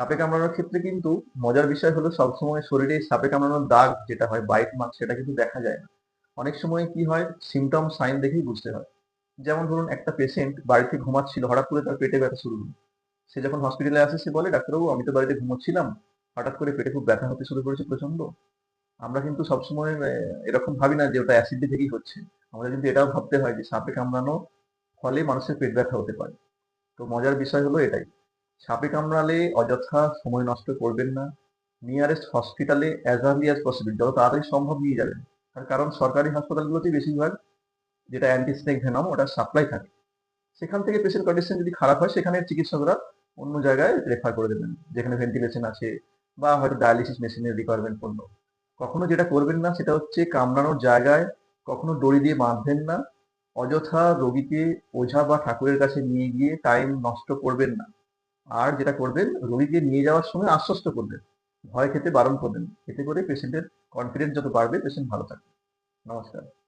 সাপে কামড়ানোর ক্ষেত্রে কিন্তু মজার বিষয় হলো সবসময় শরীরে সাপে কামড়ানোর দাগ যেটা হয় বাইট মার্ক সেটা কিন্তু দেখা যায় না। অনেক সময় কি হয় সিমটম সাইন দেখেই বুঝতে হয়। যেমন ধরুন একটা পেশেন্ট বাড়িতে ঘুমাচ্ছিল, হঠাৎ করে তার পেটে ব্যথা শুরু হলো। সে যখন হসপিটালে আসে, সে বলে, ডাক্তারবাবু, আমি তো বাড়িতে ঘুমোচ্ছিলাম। হঠাৎ করে পেটে খুব ব্যথা হতে শুরু করেছে প্রচণ্ড আমরা কিন্তু সবসময় এরকম ভাবি না যে ওটা অ্যাসিডি থেকেই হচ্ছে। আমাদের কিন্তু এটাও ভাবতে হয় যে সাপে কামড়ানো ফলে মানুষের পেট ব্যথা হতে পারে। তো মজার বিষয় হলো এটাই। সাপে কামড়ালে অযথা সময় নষ্ট করবেন না। নিয়ারেস্ট হসপিটালে অ্যাজ আর্লি অ্যাজ পসিবল যত তাড়াতাড়ি সম্ভব নিয়ে যাবেন। তার কারণ সরকারি হাসপাতালগুলোতে বেশিরভাগ যেটা অ্যান্টি স্নেক ভেনম ওটা সাপ্লাই থাকে। সেখান থেকে পেশেন্ট কন্ডিশন যদি খারাপ হয়, সেখানে চিকিৎসকরা অন্য জায়গায় রেফার করে দেবেন। যেখানে ভেন্টিলেশন আছে বা হয়তো ডায়ালিসিস মেশিনের রিকোয়ারমেন্ট পড়ল কখনো যেটা করবেন না, সেটা হচ্ছে কামড়ানোর জায়গায় কখনো দড়ি দিয়ে বাঁধবেন না। অযথা রোগীকে ওঝা বা ঠাকুরের কাছে নিয়ে গিয়ে টাইম নষ্ট করবেন না। আর যেটা করবেন, রোগীকে নিয়ে যাওয়ার সময় আশ্বস্ত করবেন। ভয় খেতে বারণ করবেন এতে করে পেশেন্টের কনফিডেন্স যত বাড়বে পেশেন্ট ভালো থাকবে। নমস্কার।